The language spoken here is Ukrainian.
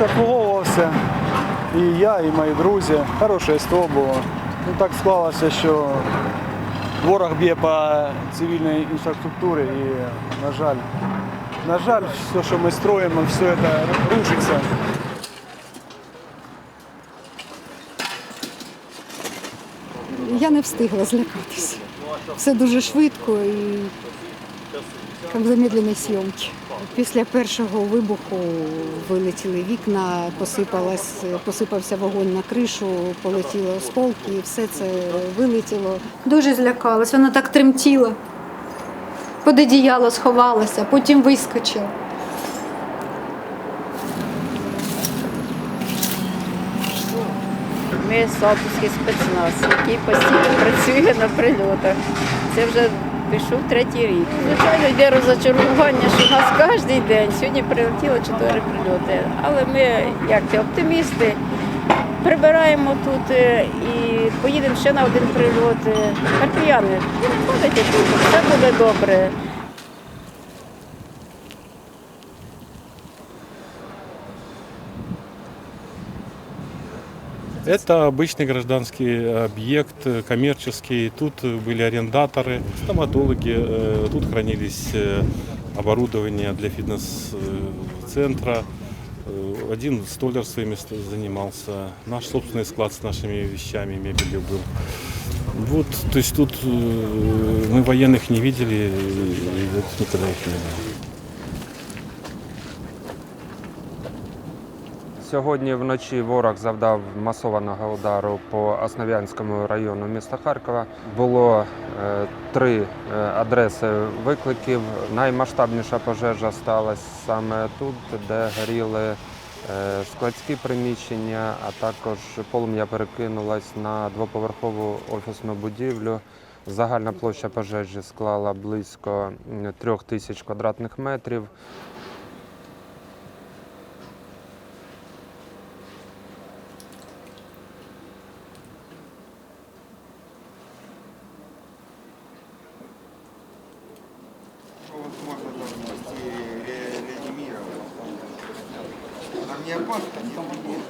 Обслуговувався. І я, і мої друзі. Хороше СТО було. Ну, так склалося, що ворог б'є по цивільній інфраструктурі і, на жаль, на жаль, все, що ми строїмо, все це рушиться. Я не встигла злякатися. Все дуже швидко і як в замедленій зйомці. Після першого вибуху вилетіли вікна, посипалась, посипався вогонь на кришу, полетіли осколки, і все це вилетіло. Дуже злякалась, вона так тремтіла. Під одіяло сховалася, потім вискочила. Ми Салтовський спецназ, який постійно працює на прильотах. Це вже пішов третій рік. Звичайно, йде розочарування, що у нас кожен день. Сьогодні прилетіло чотири прильоти. Але ми, як ти, оптимісти, прибираємо тут е, і поїдемо ще на один прильот. Е, Харків'яни, не виходите тут, все буде добре. Это обычный гражданский объект, э, коммерческий. Тут э, были арендаторы, стоматологи, э, тут хранились э, оборудование для фитнес-центра. Э, Один столяр своими ст- занимался. Наш собственный склад с нашими вещами, мебелью был. Вот, то есть тут э, мы военных не видели, и вот никогда их не было. Сьогодні вночі ворог завдав масованого удару по Основ'янському району міста Харкова. Було е, три е, адреси викликів. Наймасштабніша пожежа сталася саме тут, де горіли е, складські приміщення, а також полум'я перекинулось на двоповерхову офісну будівлю. Загальна площа пожежі склала близько трьох тисяч квадратних метрів. возможности реанимировать. Нам не опасно, не будет.